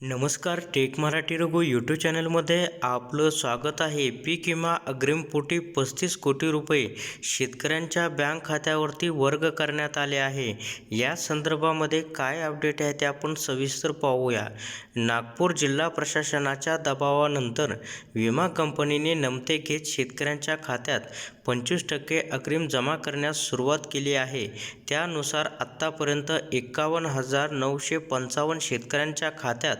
नमस्कार take Marathi Raghu YouTube चॅनलमध्ये आपलं स्वागत आहे. पीक विमा अग्रिमपोटी पस्तीस कोटी रुपये शेतकऱ्यांच्या बँक खात्यावरती वर्ग करण्यात आले आहे. या संदर्भामध्ये काय अपडेट आहे ते आपण सविस्तर पाहूया. नागपूर जिल्हा प्रशासनाच्या दबावानंतर विमा कंपनीने नमते घेत शेतकऱ्यांच्या खात्यात पंचवीस टक्के अग्रिम जमा करण्यास सुरुवात केली आहे. त्यानुसार आत्तापर्यंत एकावन्न हजार नऊशे पंचावन्न शेतकऱ्यांच्या खात्यात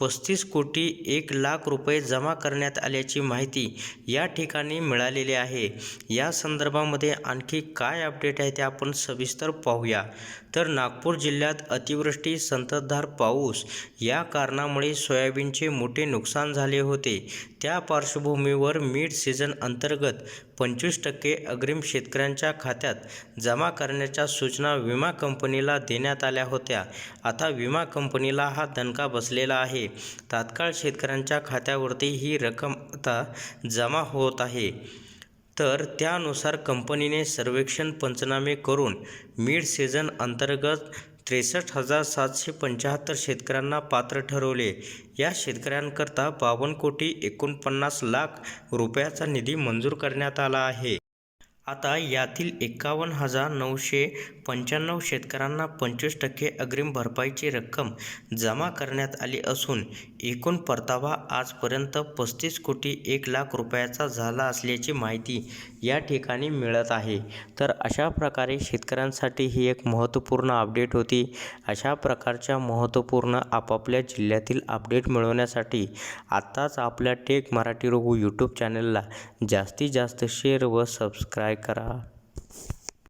पस्तीस कोटी एक लाख रुपये जमा करण्यात आल्याची माहिती या ठिकाणी मिळालेली आहे. या संदर्भामध्ये आणखी काय अपडेट आहे ते आपण सविस्तर पाहूया. तर नागपूर जिल्ह्यात अतिवृष्टी संततधार पाऊस या कारणामुळे सोयाबीनचे मोठे नुकसान झाले होते. त्या पार्श्वभूमीवर मिड सीझन अंतर्गत पंचवीस टक्के अग्रिम शेतकऱ्यांच्या खात्यात जमा करण्याच्या सूचना विमा कंपनीला देण्यात आल्या होत्या. आता विमा कंपनीला हा दणका बसलेला आहे. तात्काळ शेतकऱ्यांच्या खात्यावरती ही रक्कम आता जमा होत आहे. तर त्यानुसार कंपनीने सर्वेक्षण पंचनामे करून मिड सीझन अंतर्गत त्रेसष्ट हजार सातशे पंच्याहत्तर शेतकऱ्यांना पात्र ठरवले. या शेतकऱ्यांकरता बावन्न कोटी एकोणपन्नास लाख रुपयाचा निधी मंजूर करण्यात आला आहे. आता यातील एकावन्न हजार नऊशे पंच्याण्णव शेतकऱ्यांना पंचवीस टक्के अग्रिम भरपाईची रक्कम जमा करण्यात आली असून एकूण परतावा आजपर्यंत पस्तीस कोटी एक लाख रुपयाचा झाला असल्याची माहिती या ठिकाणी मिळत आहे. तर अशा प्रकारे शेतकऱ्यांसाठी ही एक महत्त्वपूर्ण अपडेट होती. अशा प्रकारच्या महत्त्वपूर्ण आपापल्या जिल्ह्यातील अपडेट मिळवण्यासाठी आत्ताच आपल्या टेक मराठी रघु यूट्यूब चॅनलला जास्तीत जास्त शेअर व सबस्क्राईब करा.